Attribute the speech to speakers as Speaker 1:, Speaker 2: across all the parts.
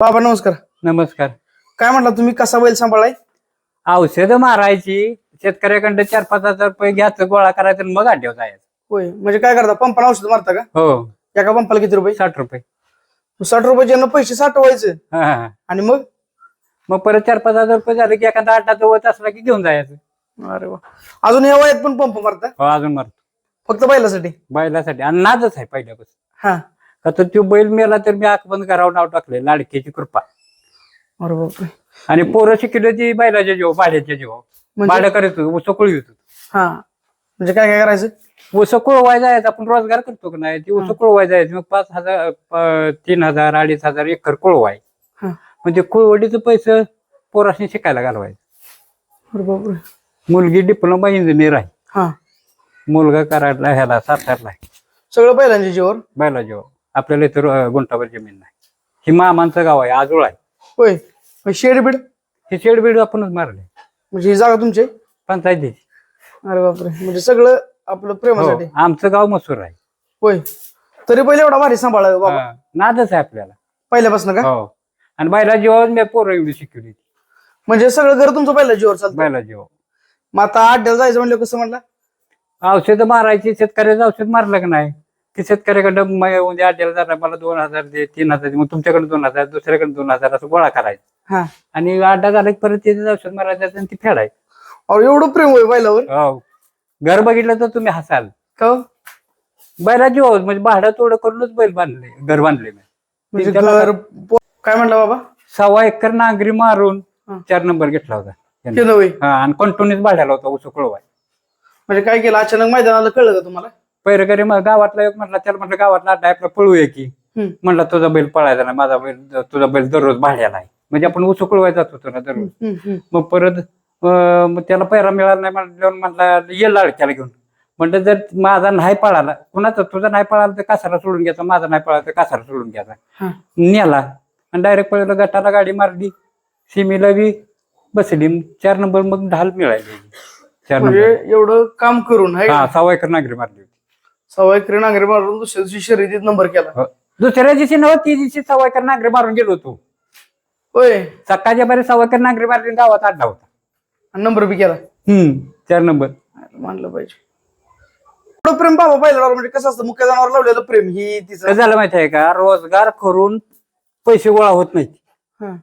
Speaker 1: बाबा नमस्कार.
Speaker 2: नमस्कार.
Speaker 1: काय म्हटला तुम्ही? कसा बैल सांभाळाय
Speaker 2: औषधं मारायची. शेतकऱ्याकडं चार पाच हजार रुपये घ्यायचं गोळा करायचं आणि मग आड्यावर जायचं.
Speaker 1: होय. म्हणजे काय करता? पंपाला औषध मारता का?
Speaker 2: हो.
Speaker 1: एका पंपाला किती रुपये?
Speaker 2: साठ रुपये.
Speaker 1: साठ रुपयाचे पैसे साठवायचे.
Speaker 2: हा, हा.
Speaker 1: आणि मग?
Speaker 2: मग परत चार पाच हजार रुपये झाले की एखादा आठाचा वत असला की घेऊन जायचं.
Speaker 1: अरे वा. अजून या वयात पण पंप मारता?
Speaker 2: हो अजून मारतो.
Speaker 1: फक्त बैलासाठी?
Speaker 2: बैलासाठी. आणि नादच आहे पहिल्यापासून.
Speaker 1: हा.
Speaker 2: तर तो बैल मेला तर मी आख बंद करावं नाव टाकले लाडकीची कृपा.
Speaker 1: अरे बापरे.
Speaker 2: आणि पोरं शिकले ती बैलाच्या जीव भाड्याच्या जीव
Speaker 1: म्हणजे?
Speaker 2: भाडं करायचो उसकोळी होतो.
Speaker 1: हा. म्हणजे काय काय करायचं?
Speaker 2: उसकोळ वाय जायचं आपण रोजगार करतो का नाही? ती उसकोळ वाय जायचं मग पाच हजार प- तीन हजार अडीच हजार एकर कोळवाय.
Speaker 1: हा.
Speaker 2: म्हणजे कुळवडीचं पैसे पोराशी शिकायला घालवायचं.
Speaker 1: अरे बापरे.
Speaker 2: मुलगी डिप्लोमा इंजिनियर आहे.
Speaker 1: हा.
Speaker 2: मुलगा कराडला ह्याला सातारला आहे.
Speaker 1: सगळं बैलांच्या जीवावर?
Speaker 2: बैला जेव्हा आपल्याला इथं गुंठावर जमीन नाही. ही मामांचं गाव आहे आजोळ आहे.
Speaker 1: होय मग शेड बीड
Speaker 2: हे शेड बीड आपणच मारले.
Speaker 1: म्हणजे ही जागा तुमची? आहे?
Speaker 2: पंचायतीची
Speaker 1: अरे बापरे म्हणजे सगळं आपलं
Speaker 2: हो
Speaker 1: प्रेमासाठी
Speaker 2: आमचं गाव मसूर आहे.
Speaker 1: होय तरी पहिले एवढा भारी सांभाळा बाबा.
Speaker 2: हा, नादच आहे आपल्याला.
Speaker 1: पहिल्यापासून का?
Speaker 2: हो आणि बैला जेव्हा मी पोरं एवढी शिकवली.
Speaker 1: म्हणजे सगळं घर तुमचं पहिल्या जीवावर चालतं.
Speaker 2: बैला जेव्हा
Speaker 1: मग आता अड्ड्याला जायचं म्हणलं कसं म्हणलं?
Speaker 2: औषधं मारायची शेतकऱ्याचं औषध मारलं का नाही? की शेतकऱ्याकडं म- उद्या अड्ड्याला जाणार मला दोन हजार दे तीन हजार दे मग तुमच्याकडे दोन हजार दुसऱ्याकडे दोन हजार असं गोळा करायचा.
Speaker 1: हा.
Speaker 2: आणि अड्डा झाला की परत त्याचं औषध मारायचं आणि ती फेडायचं
Speaker 1: एवढं प्रेम होय बैलावर?
Speaker 2: हो. घर बघितलं तर तुम्ही हसाल.
Speaker 1: का? हो?
Speaker 2: बैला जीव म्हणजे भाडं तोडं करूनच बैल बांधले घर बांधले मी.
Speaker 1: म्हणजे
Speaker 2: त्याला-
Speaker 1: घर पो- काय म्हणलं बाबा?
Speaker 2: सव्वा एकर नांगरी मारून
Speaker 1: हा.
Speaker 2: चार नंबर घेतला होता. त्यांनी.
Speaker 1: केलं होय?
Speaker 2: हा आणि कंटिन्यूच भाड्याला होता उसो कळवाय
Speaker 1: म्हणजे काय केलं? अचानक मैदानाला कळलं का तुम्हाला?
Speaker 2: पैरकरी मग गावातला एक म्हटला त्याला म्हटलं गावातला अड्डा आपला पळूया की. म्हणला तुझा बैल पळायचा नाही माझा बैल तुझा बैल दररोज भाड्याला आहे. म्हणजे आपण उसो कळवाय जात होतो ना दररोज. मग परत मग त्याला पैरा मिळाला नाही म्हटल्यावर म्हटला ये लाडक्याला घेऊन. म्हटलं जर माझा नाही पळाला कुणाचा तुझा नाही पळाला तर कासारा सोडून घ्यायचा? माझा नाही पळाला तर कासारा सोडून घ्यायचा. नेला. आणि डायरेक्ट पहिलं गटाला गाडी मारली सिमीला बी बसली चार नंबर मग ढाल मिळाली. चार
Speaker 1: म्हणजे
Speaker 2: नंबर
Speaker 1: एवढं काम करून
Speaker 2: हा सव्वा एकर नागरी मारली होती
Speaker 1: सवय क्री नांगरे मारून दुसऱ्या दिवशी शर्यतीत नंबर केला.
Speaker 2: दुसऱ्या दिवशी नव्हती ती दिवशी सव्वा एकर नागरी मारून गेलो होतो.
Speaker 1: होय.
Speaker 2: सकाळच्या बरे सव्वा एकर नागरी आणि गावात अड्डा होता.
Speaker 1: आणि नंबर बी केला.
Speaker 2: हम्म चार नंबर
Speaker 1: मानलं पाहिजे. एवढं प्रेम बाबा बैलावर म्हणजे कसं असतं मुख्य जनावर लावलेलं प्रेम ही तिचं
Speaker 2: झालं माहिती आहे का? रोजगार करून पैसे गोळा होत नाही
Speaker 1: हा,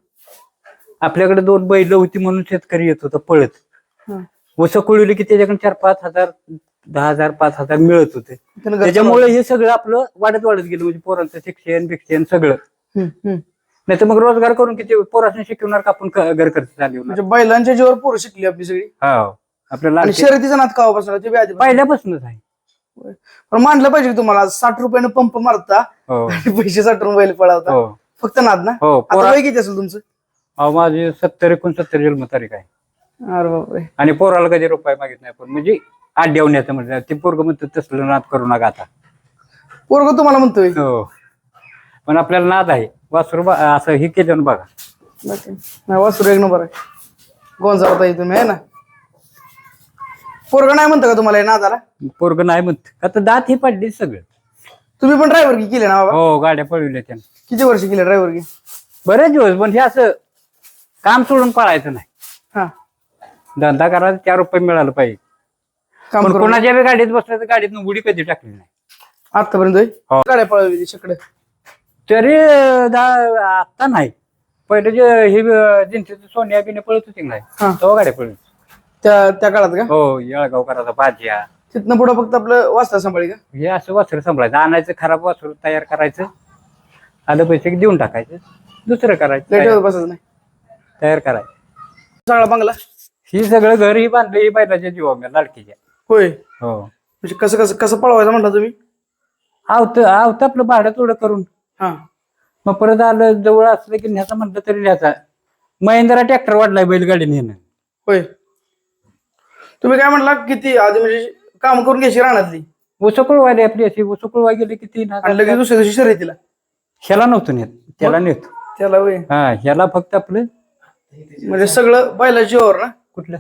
Speaker 2: आपल्याकडे दोन बैल होती म्हणून शेतकरी येत होता पळत.
Speaker 1: हा.
Speaker 2: वस कुळवली की त्याच्याकडे चार पाच हजार दहा हजार पाच हजार मिळत होते. त्याच्यामुळे हे सगळं आपलं वाढत वाढत गेलं. म्हणजे पोरांचं शिक्षण बिक्षण सगळं. नाही तर मग रोजगार करून किती पोरांनी शिकवणार का आपण घर खर्च चालवणार
Speaker 1: म्हणजे बैलांच्या जीवावर पोरं शिकली आपली सगळी.
Speaker 2: हो आपल्याला
Speaker 1: आणि शर्यतीचा नाद ते आधी
Speaker 2: पहिल्यापासूनच आहे.
Speaker 1: पण मानलं पाहिजे की तुम्हाला साठ रुपयानं पंप मारता
Speaker 2: हो.
Speaker 1: पैसे साठवून बैल पळावता.
Speaker 2: हो.
Speaker 1: फक्त नाद ना?
Speaker 2: हो
Speaker 1: वय किती असेल तुमचं?
Speaker 2: माझी सत्तर एकोणसत्तर जन्म तारीख आहे.
Speaker 1: अरे बापरे.
Speaker 2: आणि पोराला कधी रुपये मागित नाही पण म्हणजे आठ देवण्याचं म्हणजे ते पोरग म्हणतं तसलं नाद करू नका आता.
Speaker 1: पोरग तुम्हाला म्हणतोय?
Speaker 2: हो. पण आपल्याला नाद आहे. वासरू बा- असं हे केलं ना बघा.
Speaker 1: नाही वासुर एक नंबर आहे. गोंजाळता ताई तुम्ही आहे ना? पोरग नाही म्हणतं का तुम्हाला हे नादाला?
Speaker 2: पोरग नाही म्हणत. आता दात ही पडली सगळं.
Speaker 1: तुम्ही पण ड्रायव्हर की केले ना बाबा?
Speaker 2: हो गाड्या पळविल्या त्यानं.
Speaker 1: किती वर्ष केले ड्रायव्हर की?
Speaker 2: बरेच दिवस पण हे असं काम सोडून पळायचं नाही.
Speaker 1: हा.
Speaker 2: धंदा करायला चार रुपये मिळालं पाहिजे.
Speaker 1: काम
Speaker 2: पण
Speaker 1: करून
Speaker 2: कोणाच्या बी गाडीत बसलं तर गाडीत उडी कधी टाकली नाही.
Speaker 1: आतापर्यंत होय?
Speaker 2: हो.
Speaker 1: गाड्या पळवली शकड.
Speaker 2: तरी दा- आता नाही. पहिले जे हे जिंतीचं सोन्या बिने पळत होती नाही
Speaker 1: हा.
Speaker 2: तेव्हा गाड्या पळत
Speaker 1: त्या त्या काळात का?
Speaker 2: हो येळगावकराचा भाज्या.
Speaker 1: तिथनं पुढे फक्त आपलं वाचता सांभाळी का?
Speaker 2: हे असं वासर सांभाळायचं. आणायचं खराब वासर तयार करायचं. आलं पैसे देऊन टाकायचं. दुसरं करायचं.
Speaker 1: लेट
Speaker 2: तयार-
Speaker 1: बसायचं नाही.
Speaker 2: तयार करायचं.
Speaker 1: सगळा बंगला?
Speaker 2: ही सगळं घर ही बांधलं ही बैलाच्या जीवा लाडकीच्या.
Speaker 1: होय.
Speaker 2: हो.
Speaker 1: म्हणजे कसं कसं कसं पळवायचं म्हणता तुम्ही?
Speaker 2: आवत आवत आपलं भाडं थोडं करून.
Speaker 1: हा.
Speaker 2: मग परत आलं जवळ असलं की न्यायचा म्हटलं तरी न्यायचा. महिंद्रा ट्रॅक्टर वाढलाय बैलगाडी नेणं
Speaker 1: होय. तुम्ही काय म्हटला किती आधी म्हणजे काम करून घ्यायची रानातली?
Speaker 2: उसकुळवाली आपली अशी उसकुळवा गेली की तीन
Speaker 1: आणि लगेच दुसऱ्या दिवशी शर्यतीला?
Speaker 2: ह्याला नव्हतं नेत त्याला नेतो.
Speaker 1: त्याला होय.
Speaker 2: हा ह्याला फक्त आपलं
Speaker 1: म्हणजे सगळं बैलाच्या जीवावर ना?
Speaker 2: कुठलं?